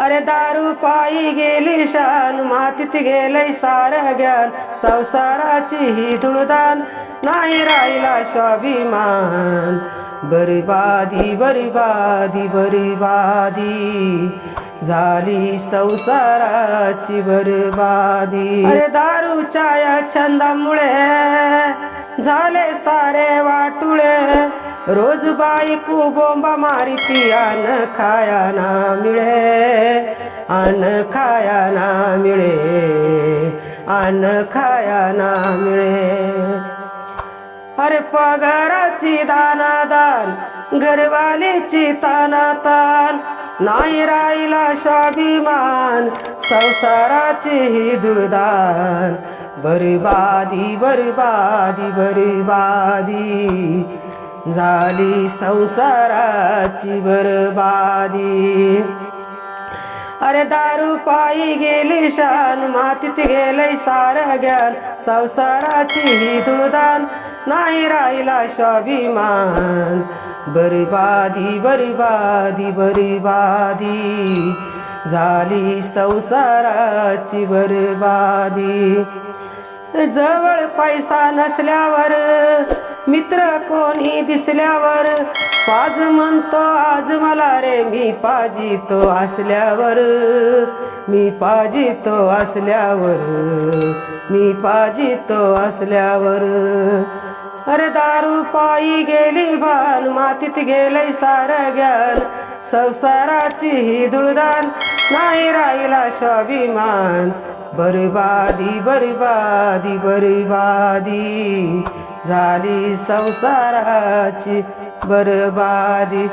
अरे दारू पायी गेली शान मातीत गेलय सार ज्ञान. संसाराची ही धुळदान नाही राहिला स्वाभिमान. बरबादी बरबादी बरबादी. झाली संसाराची बरबादी. अरे दारूच्या या छंदामुळे झाले सारे वाटुळे. रोज बाईकू बोंबा मारिती अन खाया ना मिळे. अन खाया ना मिळे अन खाया ना मिळे. अरे पगाराची दानादान घरवालीची तानातान नाही राहिला स्वाभिमान संसाराची ही दुर्दान. बरबादी बरबादी बरबादी झाली संसाराची बरबादी. अरे दारू पायी गेली शान मातीत गेलंय सार ज्ञान. संसाराची ही धुळदान नाही राहिला स्वाभिमान. बरबादी बरबादी बरबादी. झाली संसाराची बरबादी. जवळ पैसा नसल्यावर मित्र कोणी दिसल्यावर पाज म्हणतो आज मला रे मी पाजितो असल्यावर मी पाजितो असल्यावर मी पाजितो असल्यावर अरे दारू पायी गेली बाल मातीत गेलय सार ज्ञान. संसाराची ही धुळदान नाही राहिला स्वाभिमान. बरबादी बरबादी बरबादी. झाली संसाराची बरबादी.